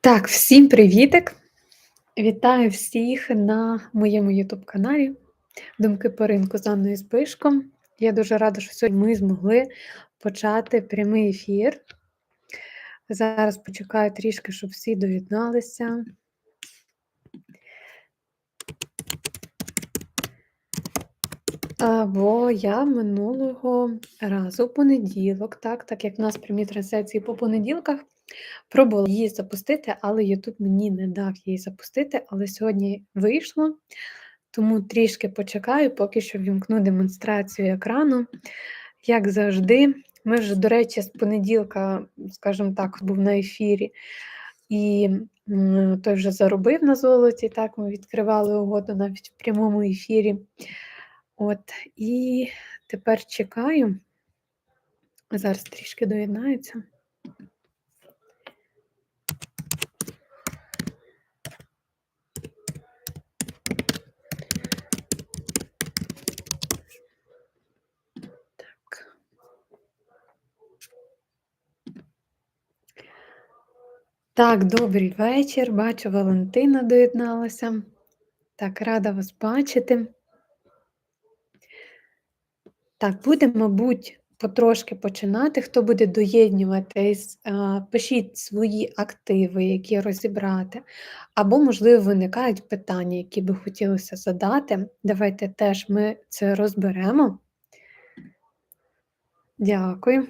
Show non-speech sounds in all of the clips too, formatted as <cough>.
Так, всім привітик! Вітаю всіх на моєму YouTube-каналі Думки по ринку з Анною Збишком. Я дуже рада, що сьогодні ми змогли почати прямий ефір. Зараз почекаю трішки, щоб всі доєдналися. Бо я минулого разу понеділок, так, так як в нас прямі трансляції по понеділках. Пробувала її запустити, але YouTube мені не дав її запустити, але сьогодні вийшло, тому трішки почекаю, поки що вімкну демонстрацію екрану. Як завжди, ми вже, до речі, з понеділка, скажімо так, був на ефірі, і той вже заробив на золоті. Так, ми відкривали угоду навіть в прямому ефірі. От, І тепер чекаю. Зараз трішки доєднаються. Так, добрий вечір. Бачу, Валентина доєдналася. Так, рада вас бачити. Так, будемо, мабуть, потрошки починати. Хто буде доєднюватись, пишіть свої активи, які розібрати, або, можливо, виникають питання, які би хотілося задати. Давайте теж ми це розберемо. Дякую.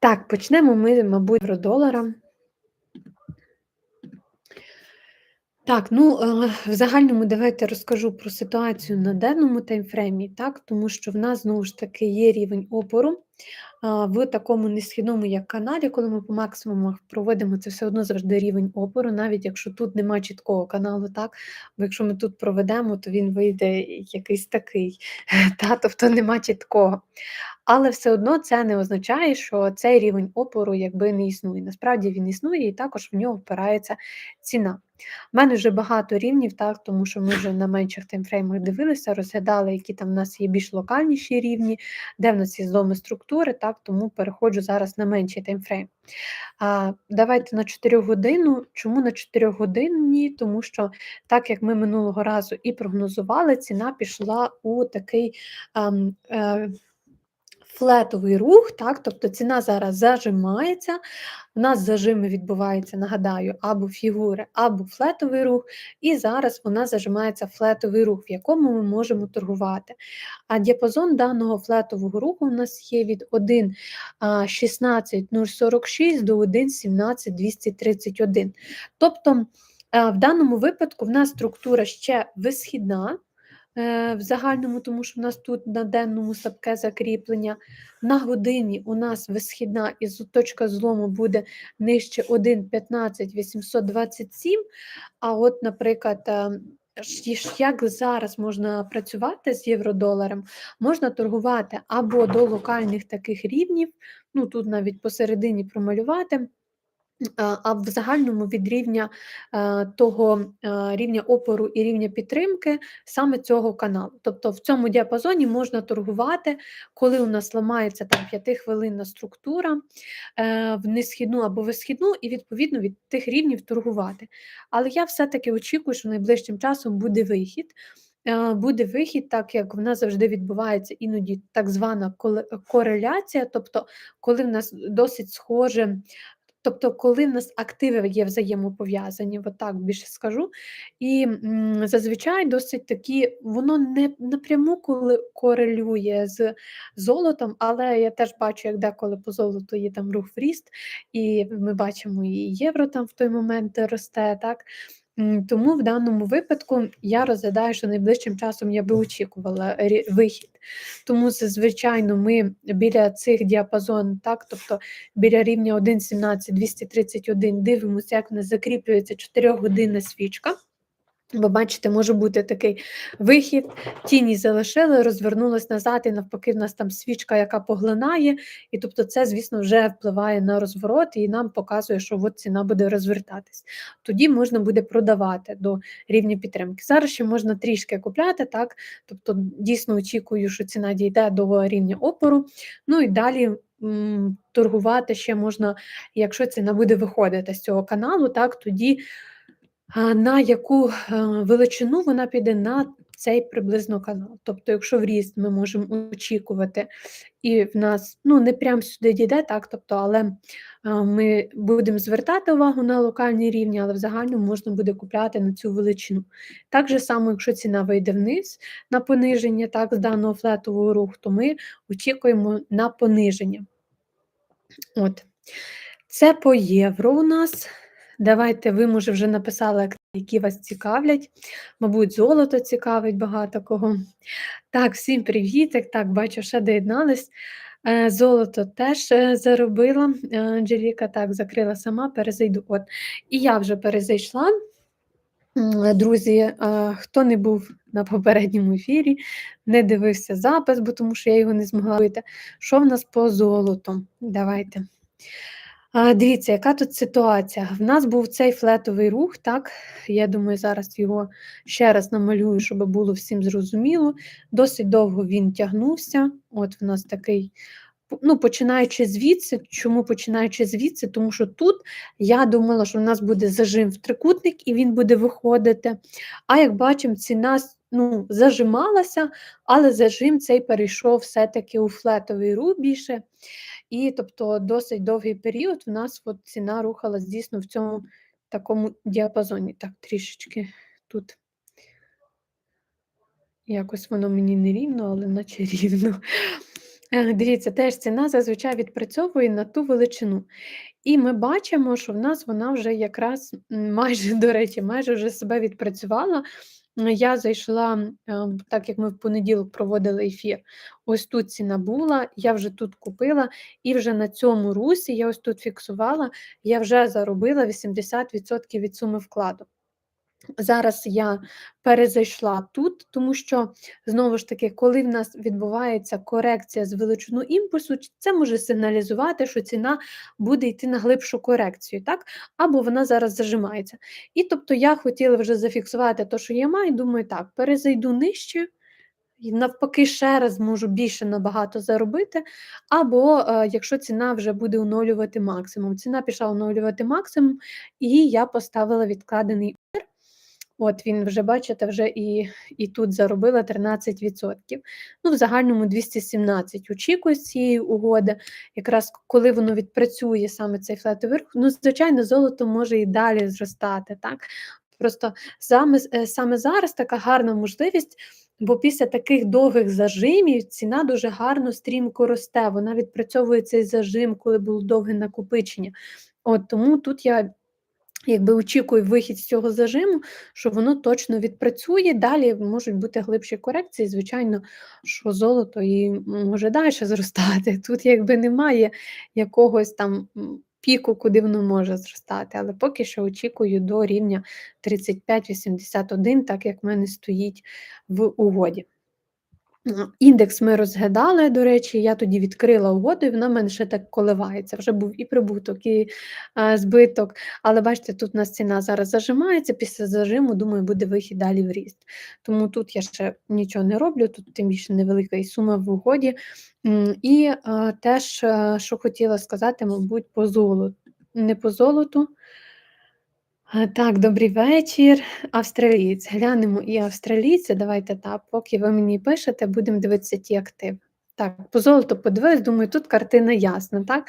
Так, почнемо ми, мабуть, про долара. Так, ну в загальному давайте розкажу про ситуацію на денному таймфреймі, так, тому що в нас знову ж таки є рівень опору в такому несхідному, як каналі, коли ми по максимумах проводимо це все одно завжди рівень опору, навіть якщо тут немає чіткого каналу, так, бо якщо ми тут проведемо, то він вийде якийсь такий, <laughs> та, тобто нема чіткого. Але все одно це не означає, що цей рівень опору якби не існує. Насправді він існує, і також в нього впирається ціна. У мене вже багато рівнів, так, тому що ми вже на менших таймфреймах дивилися, розглядали, які там в нас є більш локальніші рівні, де в нас є зоми структури, так, тому переходжу зараз на менший таймфрейм. А, Давайте на 4 годину. Чому на 4 годині? Тому що, так як ми минулого разу і прогнозували, ціна пішла у такий. А, а, флетовий рух, так, тобто ціна зараз зажимається, у нас зажими відбуваються, нагадаю, або фігури, або флетовий рух, і зараз вона зажимається флетовий рух, в якому ми можемо торгувати. А діапазон даного флетового руху у нас є від 1,16,046 до 1,17,231. Тобто, в даному випадку в нас структура ще висхідна, в загальному, тому що в нас тут на денному слабке закріплення. На годині у нас висхідна і точка злому буде нижче 1,15 А от, наприклад, е, як зараз можна працювати з євро-доларом, можна торгувати або до локальних таких рівнів, ну тут навіть посередині промалювати. А в загальному від рівня е, того е, рівня опору і рівня підтримки саме цього каналу. Тобто в цьому діапазоні можна торгувати, коли у нас ламається там п'ятихвилинна структура е, в несхідну або висхідну, і відповідно від тих рівнів торгувати. Але я все-таки очікую, що найближчим часом буде вихід. Буде вихід, так як в нас завжди відбувається іноді так звана кореляція, тобто коли в нас досить схоже Тобто, коли в нас активи є взаємопов'язані, от так більше скажу. І зазвичай досить такі, воно не напряму коли корелює з золотом, але я теж бачу, як деколи по золоту є там рух в ріст, і ми бачимо, і євро там в той момент росте. так. Тому в даному випадку я розглядаю, що найближчим часом я би очікувала вихід. Тому, звичайно, ми біля цих діапазон, так, тобто біля рівня 1,17-231 дивимося, як в нас закріплюється 4 годинна свічка. Ви бачите, може бути такий вихід, тіні залишили, розвернулась назад, і навпаки, в нас там свічка, яка поглинає, і тобто це, звісно, вже впливає на розворот і нам показує, що от ціна буде розвертатись. Тоді можна буде продавати до рівня підтримки. Зараз ще можна трішки купляти, так, тобто дійсно очікую, що ціна дійде до рівня опору. Ну і далі торгувати ще можна, якщо ціна буде виходити з цього каналу, так, тоді на яку, е, величину вона піде на цей приблизно канал. Тобто, якщо в ріст ми можемо очікувати, і в нас ну, не прямо сюди дійде, так, тобто, але ми будемо звертати увагу на локальні рівні, але в загальному можна буде купляти на цю величину. Так же само, якщо ціна вийде вниз на пониження так, з даного флетового руху, то ми очікуємо на пониження. От. Це по євро у нас. Давайте ви, може, вже написали, які вас цікавлять. Мабуть, золото цікавить багато кого. Так, всім привіт. Так, бачу, ще доєднались. Е, Золото теж е, заробила. Е, Анжеліка так закрила сама, перезайду. От. І я вже перезайшла. Друзі, хто не був на попередньому ефірі, не дивився запис, бо тому що я його не змогла робити. Що в нас по золоту? Давайте. Дивіться, яка тут ситуація? В нас був цей флетовий рух, так? Я думаю, зараз його ще раз намалюю, щоб було всім зрозуміло. Досить довго він тягнувся. От в нас такий, ну, починаючи звідси. Чому починаючи звідси? Тому що тут я думала, що в нас буде зажим в трикутник і він буде виходити. А як бачимо, ціна ну, зажималася, але зажим цей перейшов все-таки у флетовий рух більше. І тобто досить довгий період в нас от ціна рухалась дійсно в цьому такому діапазоні. Так, трішечки тут якось воно мені не рівно, але наче рівно. Е, Дивіться, теж ціна зазвичай відпрацьовує на ту величину. І ми бачимо, що в нас вона вже якраз майже, до речі, майже вже себе відпрацювала. М, Я зайшла, е, так як ми в понеділок проводили ефір, ось тут ціна була, я вже тут купила, і вже на цьому русі я ось тут фіксувала, я вже заробила 80% від суми вкладу. Зараз я перезайшла тут, тому що знову ж таки, коли в нас відбувається корекція з величину імпульсу, це може сигналізувати, що ціна буде йти на глибшу корекцію, так? Або вона зараз зажимається. І тобто я хотіла вже зафіксувати те, що я маю, думаю, так, перезайду нижче. І навпаки, ще раз можу більше набагато заробити, або е, якщо ціна вже буде оновлювати максимум. Ціна пішла оновлювати максимум, і я поставила відкладений От він вже, бачите, вже і і тут заробила 13%. Ну, в загальному 217 очікую з цієї угоди. Якраз коли воно відпрацює саме цей флетовий рух, ну, звичайно, золото може і далі зростати. так? Просто саме, саме зараз така гарна можливість, бо після таких довгих зажимів ціна дуже гарно стрімко росте. Вона відпрацьовує цей зажим, коли було довге накопичення. От Тому тут я Якби очікую вихід з цього зажиму, що воно точно відпрацює. Далі можуть бути глибші корекції. Звичайно, що золото і може далі <laughs> зростати. Тут якби немає якогось там піку, куди воно може зростати. Але поки що очікую до рівня 35-81, так як в мене стоїть в угоді. Індекс ми розглядали, до речі, я тоді відкрила угоду, і вона в мене ще так коливається. Вже був і прибуток, і а, збиток. Але бачите, тут у нас ціна зараз зажимається. Після зажиму, думаю, буде вихід далі в ріст. Тому тут я ще нічого не роблю, тут тим більше невелика і сума в угоді. І а, теж, що хотіла сказати, мабуть, по золоту. Не по золоту. Так, добрий вечір, австралієць. Глянемо і австралійці. Давайте так, поки ви мені пишете, будемо дивитися ті активи. Так, по золоту подивилась, думаю, тут картина ясна. так?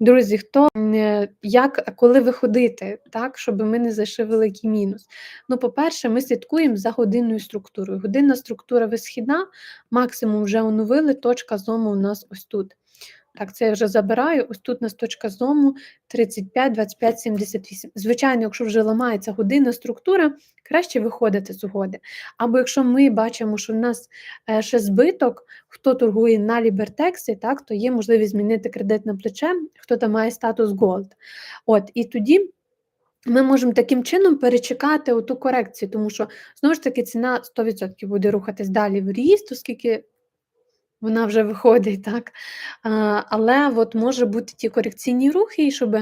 Друзі, хто е, як, коли виходити, так, щоб ми не зайшли великий мінус. Ну, по-перше, ми слідкуємо за годинною структурою. Годинна структура висхідна, максимум вже оновили, точка зому у нас ось тут. Так, це я вже забираю. Ось тут у нас точка зому 35, 25, 78. Звичайно, якщо вже ламається годинна структура, краще виходити з угоди. Або якщо ми бачимо, що в нас е, ще збиток, хто торгує на лібертексі, так, то є можливість змінити кредитне плече, хто там має статус Gold. От, І тоді ми можемо таким чином перечекати оту корекцію, тому що, знову ж таки, ціна 100% буде рухатись далі в ріст, оскільки вона вже виходить, так? Але от може бути ті корекційні рухи, і щоб,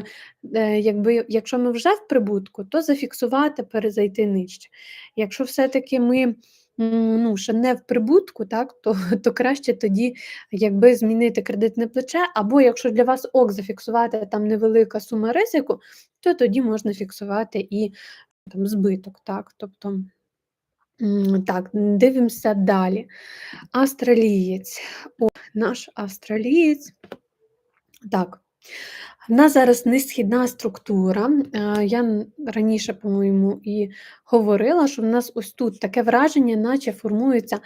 е, якби, якщо ми вже в прибутку, то зафіксувати, перезайти нижче. Якщо все-таки ми ну, ще не в прибутку, так, то, то краще тоді якби змінити кредитне плече, або якщо для вас ок зафіксувати там невелика сума ризику, то тоді можна фіксувати і там збиток. так, тобто Так, дивимося далі. Австралієць. О, наш австралієць. Так, в нас зараз несхідна структура. Е, Я раніше, по-моєму, і говорила, що в нас ось тут таке враження, наче формується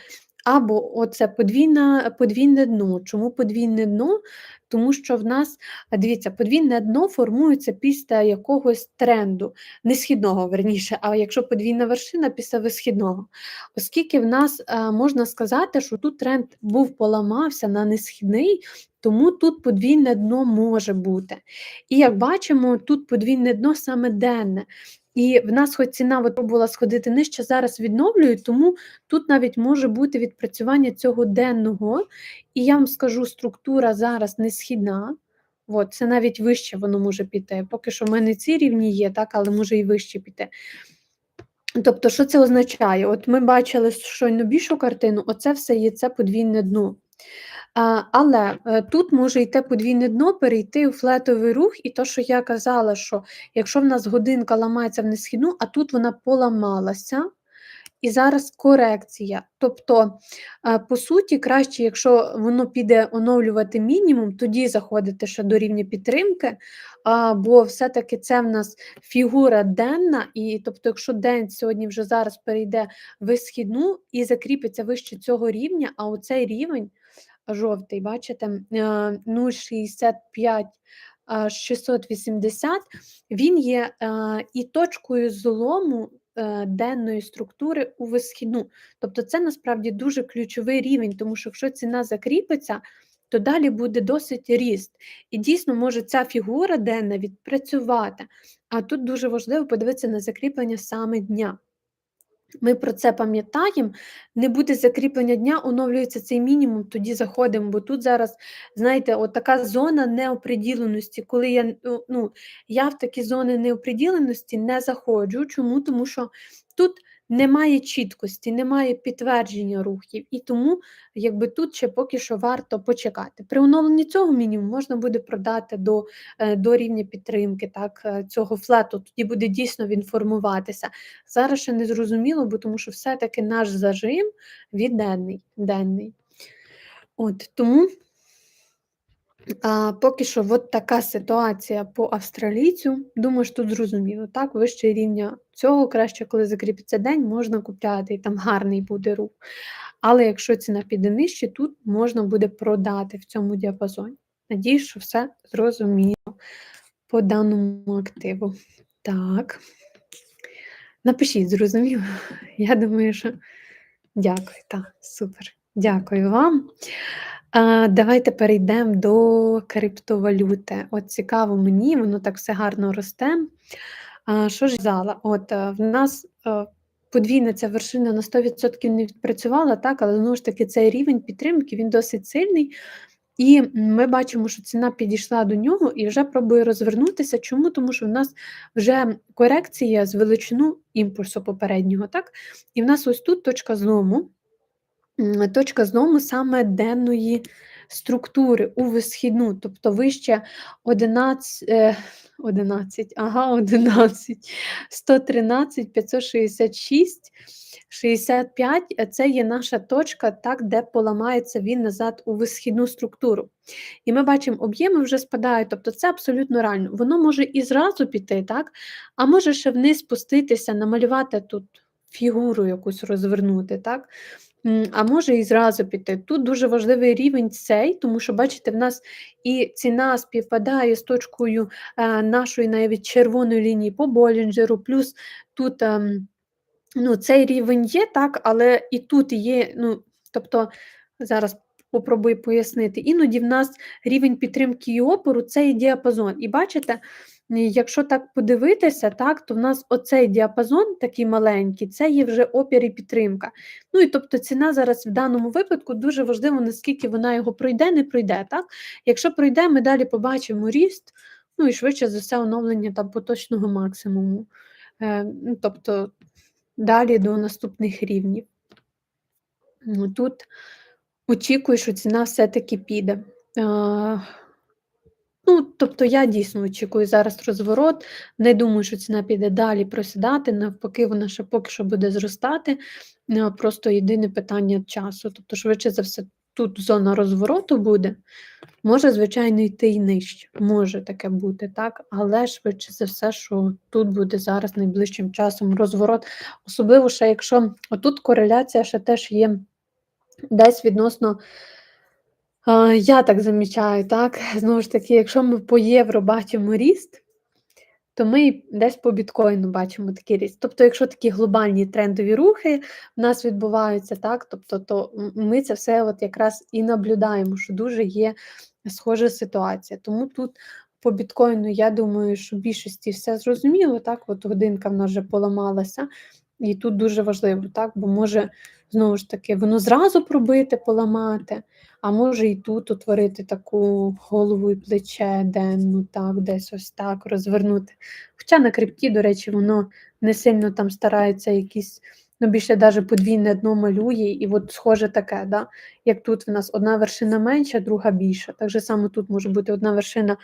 або оце подвійне, подвійне дно. Чому подвійне дно? Тому що в нас, дивіться, подвійне дно формується після якогось тренду, несхідного, верніше, а якщо подвійна вершина після висхідного. Оскільки в нас е, можна сказати, що тут тренд був поламався на несхідний, тому тут подвійне дно може бути. І як бачимо, тут подвійне дно саме денне. І в нас, хоч ціна пробувала сходити нижче, зараз відновлюють, тому тут навіть може бути відпрацювання цього денного. І я вам скажу, структура зараз не східна. От, це навіть вище воно може піти. Поки що в мене ці рівні є, так, але може і вище піти. Тобто, що це означає? От ми бачили щойно більшу картину, оце все є це подвійне дно. Але е, тут може йти подвійне дно, перейти у флетовий рух, і то, що я казала, що якщо в нас годинка ламається в несхідну, а тут вона поламалася, і зараз корекція. Тобто, е, по суті, краще, якщо воно піде оновлювати мінімум, тоді заходити ще до рівня підтримки, бо все-таки це в нас фігура денна, і тобто, якщо день сьогодні вже зараз перейде в висхідну і закріпиться вище цього рівня, а оцей рівень жовтий, бачите, е, 0,65 680, він є е, і точкою злому е, денної структури у висхідну. Тобто це насправді дуже ключовий рівень, тому що якщо ціна закріпиться, то далі буде досить ріст. І дійсно може ця фігура денна відпрацювати. А тут дуже важливо подивитися на закріплення саме дня. Ми про це пам'ятаємо, не буде закріплення дня, оновлюється цей мінімум, тоді заходимо, бо тут зараз, знаєте, от така зона неоприділеності, коли я ну, ну, я в такі зони неоприділеності не заходжу. Чому? Тому що тут немає чіткості, немає підтвердження рухів, і тому якби тут ще поки що варто почекати. При оновленні цього мінімуму можна буде продати до е, до рівня підтримки так, е, цього флету, тоді буде дійсно він формуватися. Зараз ще не зрозуміло, бо тому що все-таки наш зажим від денний. денний. От, Тому а, поки що от така ситуація по австралійцю. Думаю, що тут зрозуміло. Так, вище рівня цього краще, коли закріпиться день, можна купляти, і там гарний буде рух. Але якщо ціна піде нижче, тут можна буде продати в цьому діапазоні. Надіюсь, що все зрозуміло по даному активу. Так. Напишіть, зрозуміло. Я думаю, що дякую, так, супер. Дякую вам. Давайте перейдемо до криптовалюти. От цікаво мені, воно так все гарно росте. Що ж зала? От е, в нас е, подвійна ця вершина на 100% не відпрацювала, так, але знову ж таки цей рівень підтримки він досить сильний. І ми бачимо, що ціна підійшла до нього і вже пробує розвернутися. Чому? Тому що в нас вже корекція з величину імпульсу попереднього. так? І в нас ось тут точка злому, точка злому саме денної структури у висхідну, тобто вище 11, 11 ага, 11, 113, 566, 65 це є наша точка, так, де поламається він назад у висхідну структуру. І ми бачимо, об'єми вже спадають, тобто це абсолютно реально. Воно може і зразу піти, так, а може ще вниз спуститися, намалювати тут фігуру якусь розвернути. так, а може і зразу піти. Тут дуже важливий рівень цей, тому що, бачите, в нас і ціна співпадає з точкою е, нашої навіть червоної лінії по Болінджеру, плюс тут е, ну, цей рівень є, так, але і тут є, ну, тобто, зараз попробую пояснити, іноді в нас рівень підтримки і опору це є діапазон. І бачите, якщо так подивитися, так, то в нас оцей діапазон такий маленький, це є вже опір і підтримка. Ну і тобто ціна зараз в даному випадку дуже важливо, наскільки вона його пройде, не пройде. Так? Якщо пройде, ми далі побачимо ріст, ну і швидше за все оновлення там поточного максимуму. Е, ну, Тобто далі до наступних рівнів. Тут очікую, що ціна все-таки піде. Ну, тобто я дійсно очікую зараз розворот. Не думаю, що ціна піде далі просідати. Навпаки, вона ще поки що буде зростати. Е, просто єдине питання часу. Тобто, швидше за все, тут зона розвороту буде. Може, звичайно, йти і нижче. Може таке бути, так? Але швидше за все, що тут буде зараз найближчим часом розворот. Особливо, ще якщо отут кореляція ще теж є десь відносно. Я так замічаю, так? Знову ж таки, якщо ми по євро бачимо ріст, то ми десь по біткоїну бачимо такий ріст. Тобто, якщо такі глобальні трендові рухи в нас відбуваються, так, тобто, то ми це все от якраз і наблюдаємо, що дуже є схожа ситуація. Тому тут по біткоїну, я думаю, що в більшості все зрозуміло, так, от годинка в нас вже поламалася, і тут дуже важливо, так, бо може, знову ж таки, воно зразу пробити, поламати а може і тут утворити таку голову і плече, денну, так, десь ось так розвернути. Хоча на крипті, до речі, воно не сильно там старається якісь, ну більше навіть подвійне дно малює, і от схоже таке, да? як тут в нас одна вершина менша, друга більша. Так же само тут може бути одна вершина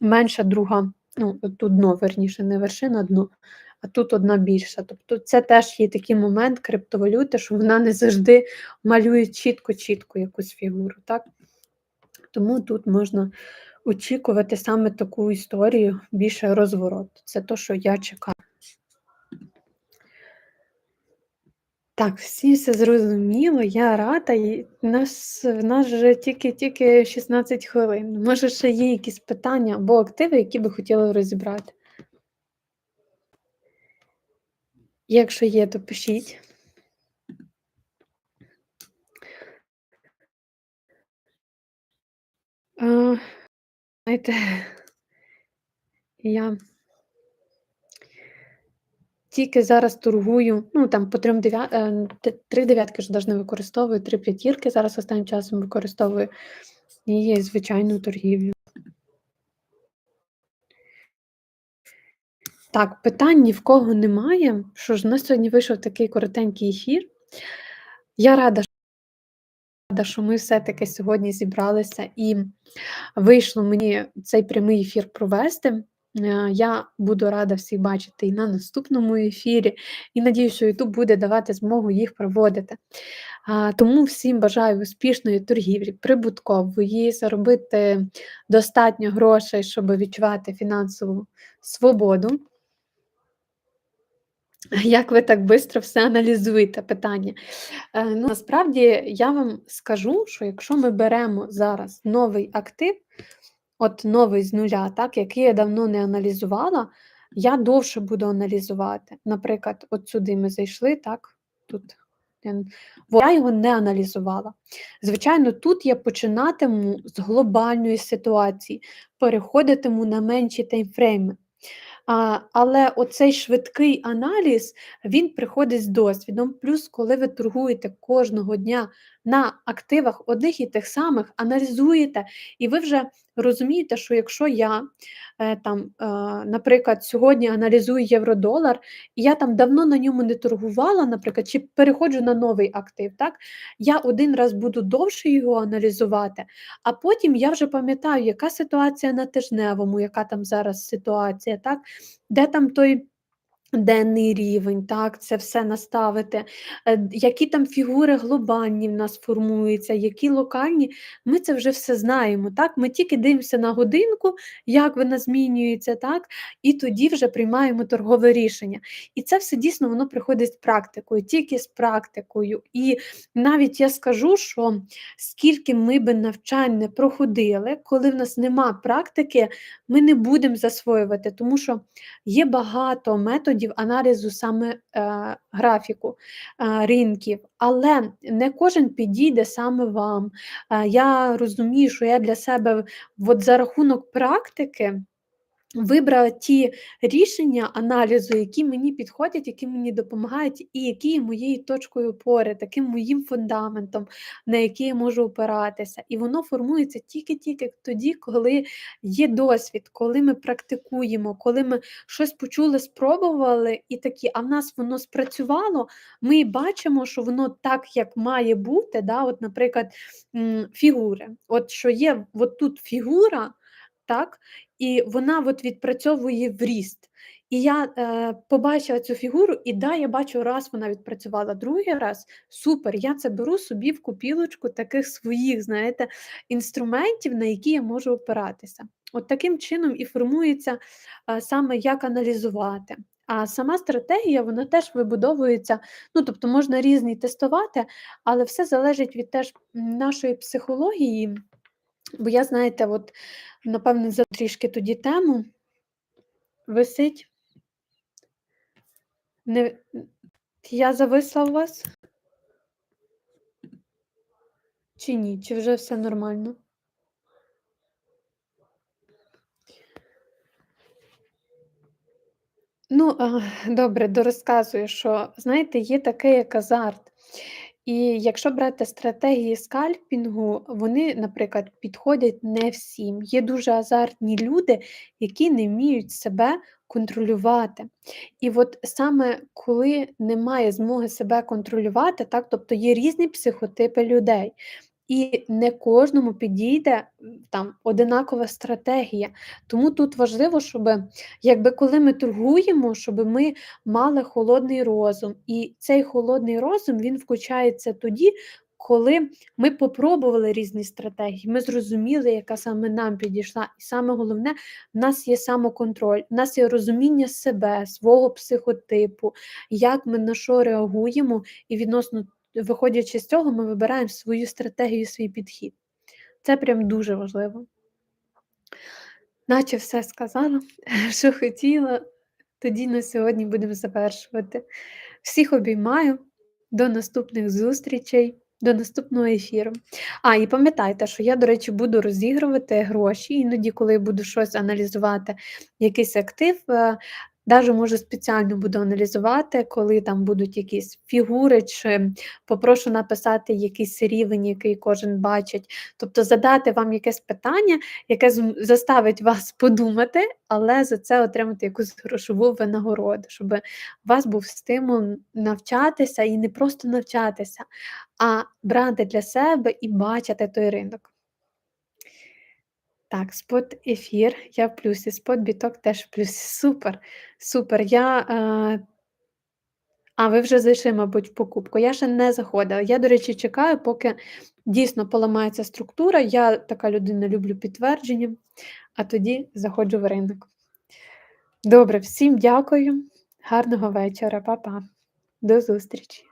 менша, друга, ну, тут дно, верніше, не вершина, а дно а тут одна більша. Тобто це теж є такий момент криптовалюти, що вона не завжди малює чітко-чітко якусь фігуру. так? Тому тут можна очікувати саме таку історію, більше розворот. Це те, що я чекаю. Так, всі все зрозуміло, я рада. І нас, в нас вже тільки-тільки 16 хвилин. Може, ще є якісь питання або активи, які би хотіли розібрати. Якщо є, то пишіть. А, знаєте, я тільки зараз торгую, ну там по трьом дев'ят, е, три дев'ятки ж не використовую, три п'ятірки зараз останнім часом використовую і звичайну торгівлю. Так, питань ні в кого немає. Що ж, у сьогодні вийшов такий коротенький ефір. Я рада, що ми все-таки сьогодні зібралися і вийшло мені цей прямий ефір провести. Е, я буду рада всіх бачити і на наступному ефірі, і надію, що YouTube буде давати змогу їх проводити. Тому всім бажаю успішної торгівлі, прибуткової, заробити достатньо грошей, щоб відчувати фінансову свободу. Як ви так швидко все аналізуєте питання? Е, ну, Насправді я вам скажу, що якщо ми беремо зараз новий актив, от новий з нуля, так, який я давно не аналізувала, я довше буду аналізувати. Наприклад, от сюди ми зайшли, так, тут я його не аналізувала. Звичайно, тут я починатиму з глобальної ситуації, переходитиму на менші таймфрейми. А, Але оцей швидкий аналіз він приходить з досвідом. Плюс, коли ви торгуєте кожного дня на активах одних і тих самих, аналізуєте, і ви вже розумієте, що якщо я е, там, е, наприклад, сьогодні аналізую євро-долар, і я там давно на ньому не торгувала, наприклад, чи переходжу на новий актив, так я один раз буду довше його аналізувати, а потім я вже пам'ятаю, яка ситуація на тижневому, яка там зараз ситуація, так, де там той. Денний рівень, так, це все наставити, е, які там фігури глобальні в нас формуються, які локальні, ми це вже все знаємо. так, Ми тільки дивимося на годинку, як вона змінюється, так, і тоді вже приймаємо торгове рішення. І це все дійсно воно приходить з практикою, тільки з практикою. І навіть я скажу, що скільки ми би навчань не проходили, коли в нас нема практики, ми не будемо засвоювати, тому що є багато методів методів аналізу саме е, графіку е, ринків, але не кожен підійде саме вам. Е, я розумію, що я для себе от за рахунок практики. Вибрала ті рішення аналізу, які мені підходять, які мені допомагають, і які є моєю точкою опори, таким моїм фундаментом, на який я можу опиратися. І воно формується тільки-тільки тоді, коли є досвід, коли ми практикуємо, коли ми щось почули, спробували, і такі, а в нас воно спрацювало, ми бачимо, що воно так, як має бути. Да? От, Наприклад, фігури. От що є от тут фігура, так, і вона от відпрацьовує в ріст. І я е, побачила цю фігуру, і да, я бачу, раз вона відпрацювала, другий раз супер. Я це беру собі в купілочку таких своїх, знаєте, інструментів, на які я можу опиратися. От таким чином і формується е, саме як аналізувати. А сама стратегія вона теж вибудовується, ну тобто можна різні тестувати, але все залежить від теж нашої психології. Бо я, знаєте, от, напевне, за трішки тоді тему висить. Не... Я зависла у вас? Чи ні? Чи вже все нормально? Ну, добре, дорозказую, що, знаєте, є такий як азарт. І якщо брати стратегії скальпінгу, вони, наприклад, підходять не всім. Є дуже азартні люди, які не вміють себе контролювати. І от саме коли немає змоги себе контролювати, так, тобто є різні психотипи людей. І не кожному підійде там одинакова стратегія. Тому тут важливо, щоб якби коли ми торгуємо, щоб ми мали холодний розум. І цей холодний розум він включається тоді, коли ми попробували різні стратегії, ми зрозуміли, яка саме нам підійшла. І саме головне, в нас є самоконтроль, в нас є розуміння себе, свого психотипу, як ми на що реагуємо, і відносно виходячи з цього, ми вибираємо свою стратегію, свій підхід. Це прям дуже важливо. Наче все сказала, <laughs> що хотіла, тоді на сьогодні будемо завершувати. Всіх обіймаю, до наступних зустрічей, до наступного ефіру. А, і пам'ятайте, що я, до речі, буду розігрувати гроші, іноді, коли буду щось аналізувати, якийсь актив, е, Даже може спеціально буду аналізувати, коли там будуть якісь фігури, чи попрошу написати якийсь рівень, який кожен бачить. Тобто задати вам якесь питання, яке заставить вас подумати, але за це отримати якусь грошову винагороду, щоб у вас був стимул навчатися і не просто навчатися, а брати для себе і бачити той ринок. Так, спот ефір, я в плюсі, спот біток теж в плюсі. Супер, супер. Я, е... А, ви вже зайшли, мабуть, в покупку. Я ще не заходила. Я, до речі, чекаю, поки дійсно поламається структура. Я така людина люблю підтвердження, а тоді заходжу в ринок. Добре, всім дякую, гарного вечора, Па-па. До зустрічі!